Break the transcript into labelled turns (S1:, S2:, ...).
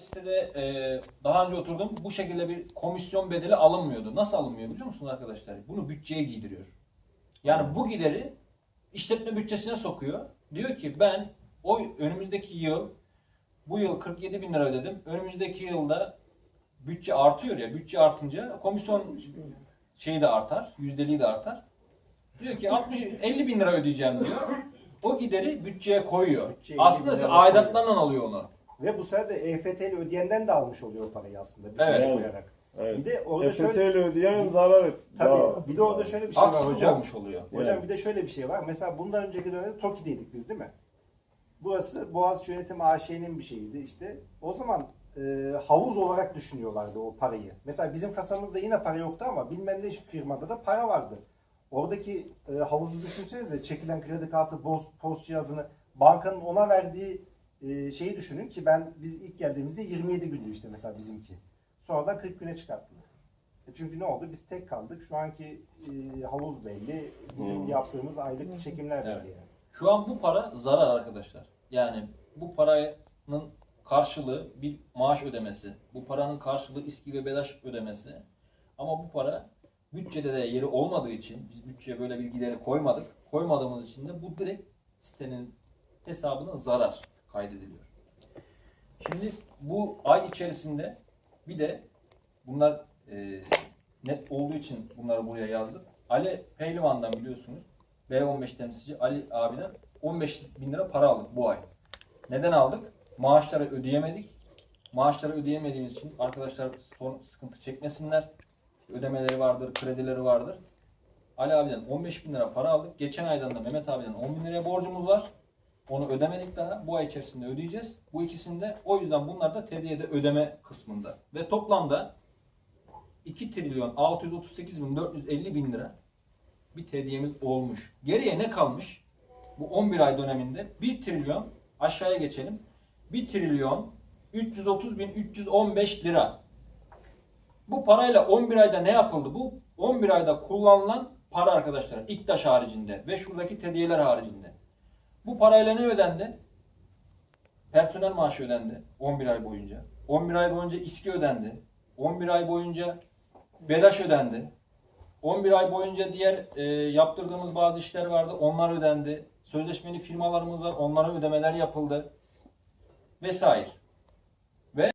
S1: Sitede e, daha önce oturdum. Bu şekilde bir komisyon bedeli alınmıyordu. Nasıl alınmıyor biliyor musunuz arkadaşlar? Bunu bütçeye giydiriyor. Yani bu gideri işletme bütçesine sokuyor. Diyor ki ben o önümüzdeki yıl bu yıl 47 bin lira ödedim. Önümüzdeki yılda bütçe artıyor ya. Bütçe artınca komisyon şeyi de artar. Yüzdeliği de artar. Diyor ki 60 50 bin lira ödeyeceğim diyor. O gideri bütçeye koyuyor.
S2: Bütçeye
S1: Aslında
S2: 50 bin lira
S1: aidatlarla alıyor onu.
S2: Ve bu sefer de EFT'li ödeyenden de almış oluyor o parayı aslında. Bir
S1: Evet.
S2: şey koyarak.
S3: Evet.
S2: Bir de orada şöyle
S3: EFT'li ödeyen zarar et.
S2: tabii bir de orada şöyle bir şey var
S1: Haksızlık
S2: hocam.
S1: olmuş oluyor.
S2: Hocam
S3: Yani.
S2: bir de şöyle bir şey var. Mesela bundan önceki dönemde TOKİ'deydik biz değil mi? Burası Boğaziçi Yönetim AŞ'nin bir şeyiydi işte. O zaman e, havuz olarak düşünüyorlardı o parayı. Mesela bizim kasamızda yine para yoktu ama bilmem ne firmada da para vardı. Oradaki e, havuzu düşünsenize çekilen kredi kartı, boz, post cihazını bankanın ona verdiği e, şeyi düşünün ki ben biz ilk geldiğimizde 27 gündü işte mesela bizimki. Sonradan 40 güne çıkarttılar. E Çünkü ne oldu? Biz tek kaldık. Şu anki e, havuz belli. Bizim
S3: Hmm.
S2: yaptığımız aylık çekimler belli
S1: Evet.
S2: yani.
S1: Şu an bu para zarar arkadaşlar. Yani bu paranın karşılığı bir maaş ödemesi. Bu paranın karşılığı iski ve bedaş ödemesi. Ama bu para bütçede de yeri olmadığı için biz bütçeye böyle bilgileri koymadık. Koymadığımız için de bu direkt sitenin hesabına zarar kaydediliyor. Şimdi bu ay içerisinde bir de bunlar e, net olduğu için bunları buraya yazdık. Ali Pehlivan'dan biliyorsunuz B15 temsilci Ali abiden 15 bin lira para aldık bu ay. Neden aldık? Maaşları ödeyemedik. Maaşları ödeyemediğimiz için arkadaşlar son sıkıntı çekmesinler. Ödemeleri vardır, kredileri vardır. Ali abiden 15 bin lira para aldık. Geçen aydan da Mehmet abiden 10 bin liraya borcumuz var. Onu ödemedik daha. Bu ay içerisinde ödeyeceğiz. Bu ikisini de o yüzden bunlar da TDY'de ödeme kısmında. Ve toplamda 2 trilyon 638 bin 450 bin lira bir TDY'miz olmuş. Geriye ne kalmış? Bu 11 ay döneminde 1 trilyon aşağıya geçelim. 1 trilyon 330 bin 315 lira. Bu parayla 11 ayda ne yapıldı? Bu 11 ayda kullanılan para arkadaşlar. İktaş haricinde ve şuradaki TDY'ler haricinde. Bu parayla ne ödendi? Personel maaşı ödendi 11 ay boyunca. 11 ay boyunca iski ödendi. 11 ay boyunca BEDAŞ ödendi. 11 ay boyunca diğer e, yaptırdığımız bazı işler vardı. Onlar ödendi. Sözleşmeli firmalarımız var. Onlara ödemeler yapıldı. Vesaire.